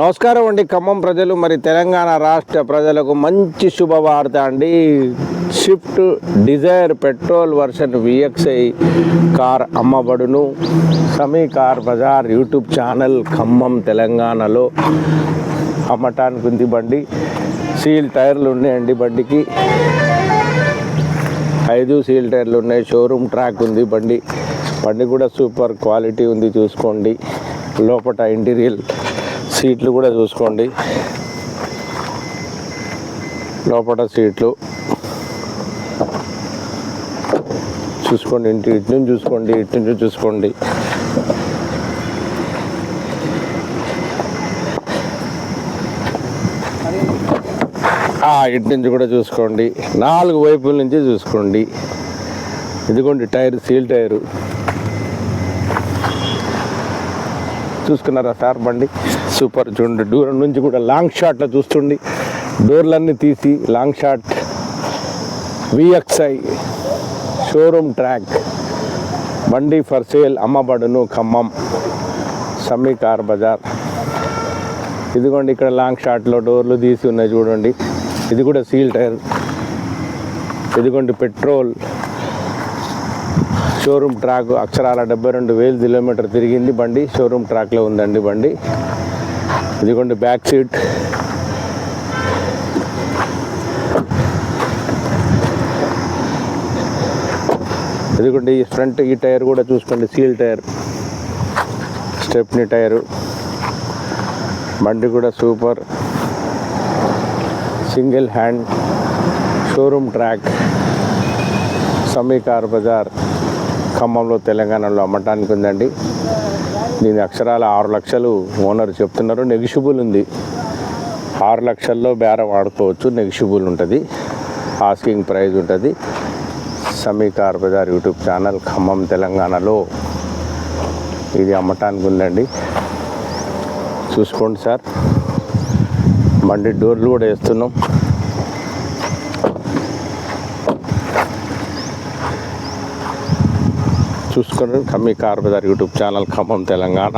నమస్కారం అండి ఖమ్మం ప్రజలు మరి తెలంగాణ రాష్ట్ర ప్రజలకు మంచి శుభవార్త అండి. Swift Dzire petrol version VXI car అమ్మబడును. Sami car Bazar YouTube channel Khammam తెలంగాణలో అమ్మటానికి ఉంది బండి. సీల్ టైర్లు ఉన్నాయండి బండికి. ఐదు సీల్ టైర్లు ఉన్నాయి షోరూమ్ ట్రాక్ ఉంది బండి. బండి కూడా సూపర్ క్వాలిటీ ఉంది చూసుకోండి. లోపల ఇంటీరియల్ సీట్లు కూడా చూసుకోండి. లోపల సీట్లు. చూసుకోండి ఇంటి ఇటు నుంచి చూసుకోండి ఇటు నుంచి చూసుకోండి. ఇటు నుంచి కూడా చూసుకోండి. నాలుగు వైపుల నుంచి చూసుకోండి. ఇదిగోండి టైర్ సీల్ టైరు. చూసుకున్నారా సార్ బండి? సూపర్ చూడండి. దూరం నుంచి కూడా లాంగ్ షాట్లో చూస్తుండి. డోర్లన్నీ తీసి long shot VXI showroom track బండి ఫర్ సేల్ అమ్మబడును ఖమ్మం. సమ్మి కార్ బజార్. ఇదిగోండి ఇక్కడ లాంగ్ షాట్లో డోర్లు తీసి ఉన్నాయి చూడండి. ఇది కూడా సీల్ టైర్. ఇదిగోండి పెట్రోల్. షోరూమ్ ట్రాక్ అక్షరాల డెబ్బై రెండు వేలు కిలోమీటర్ తిరిగింది బండి. షోరూమ్ ట్రాక్లో ఉందండి బండి. ఇదిగోండి బ్యాక్ సీట్. ఇదిగోండి ఈ ఫ్రంట్ ఈ టైర్ కూడా చూసుకోండి సీల్ టైర్ స్టెప్నీ టైరు. బండి కూడా super. Single hand showroom track. Sami car Bazar. ఖమ్మంలో తెలంగాణలో అమ్మటానికి ఉందండి దీని అక్షరాల ఆరు లక్షలు ఓనర్ చెప్తున్నారు. నెగిషిబుల్ ఉంది. ఆరు లక్షల్లో బేరం వాడుకోవచ్చు. నెగిషిబుల్ ఉంటుంది. ఆస్కింగ్ ప్రైజ్ ఉంటుంది. సమీకార్ బజార్ యూట్యూబ్ ఛానల్ ఖమ్మం తెలంగాణలో ఇది అమ్మటానికి ఉందండి చూసుకోండి సార్. బండి డోర్లు కూడా వేస్తున్నాం. చూసుకోండి. కమ్మీ car YouTube channel Khammam Telangana.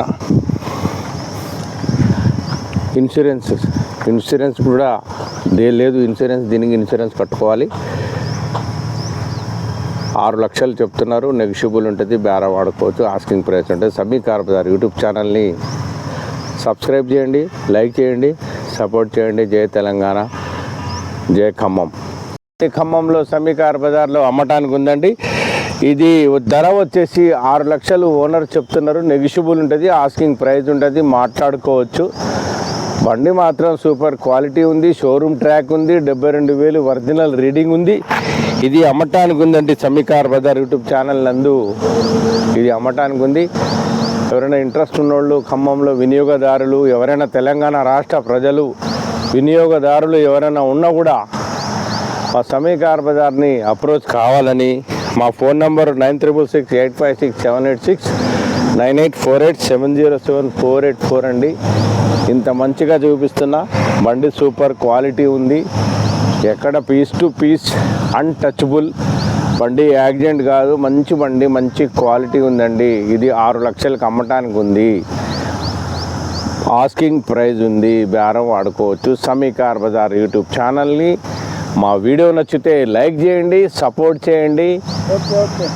Insurance insurance కూడా దే లేదు ఇన్సూరెన్స్ దీనికి ఇన్సూరెన్స్ కట్టుకోవాలి. ఆరు లక్షలు చెప్తున్నారు. నెగిషిబుల్ ఉంటుంది. బేరా వాడుకోవచ్చు. ఆస్కింగ్ ప్రైస్ ఉంటుంది. సమీ కార్ యూట్యూబ్ ఛానల్ని సబ్స్క్రైబ్ చేయండి లైక్ చేయండి సపోర్ట్ చేయండి. జై తెలంగాణ. జై ఖమ్మం. ఖమ్మంలో సమీకార్ బజార్లో అమ్మటానికి ఉందండి. ఇది ధర వచ్చేసి ఆరు లక్షలు ఓనర్ చెప్తున్నారు. నెగిషియబుల్ ఉంటుంది ఆస్కింగ్ ప్రైస్ ఉంటుంది మాట్లాడుకోవచ్చు. బండి మాత్రం సూపర్ క్వాలిటీ ఉంది షోరూమ్ ట్రాక్ ఉంది డెబ్బై రెండు వేలు ఒరిజినల్ రీడింగ్ ఉంది. ఇది అమ్మటానికి ఉందండి సమీకార్ బజార్ యూట్యూబ్ ఛానల్ నందు. ఇది అమ్మటానికి ఉంది. ఎవరైనా ఇంట్రెస్ట్ ఉన్నోళ్ళు ఖమ్మంలో వినియోగదారులు ఎవరైనా తెలంగాణ రాష్ట్ర ప్రజలు వినియోగదారులు ఎవరైనా ఉన్నా కూడా మా సమీకార్ బజార్ని అప్రోచ్ కావాలని మా phone number nine triple six eight five six seven eight six nine eight four eight seven zero seven four eight four అండి. ఇంత మంచిగా చూపిస్తున్నా బండి సూపర్ క్వాలిటీ ఉంది. ఎక్కడ పీస్ టు పీస్ అన్టచబుల్ బండి యాక్సిడెంట్ కాదు మంచి బండి మంచి క్వాలిటీ ఉందండి. ఇది ఆరు లక్షలకు అమ్మటానికి ఉంది. ఆస్కింగ్ ప్రైజ్ ఉంది. బేరం వాడుకోవచ్చు. సమీకార్ బజార్ యూట్యూబ్ ఛానల్ని మా వీడియో నచ్చితే లైక్ చేయండి సపోర్ట్ చేయండి. Okay okay.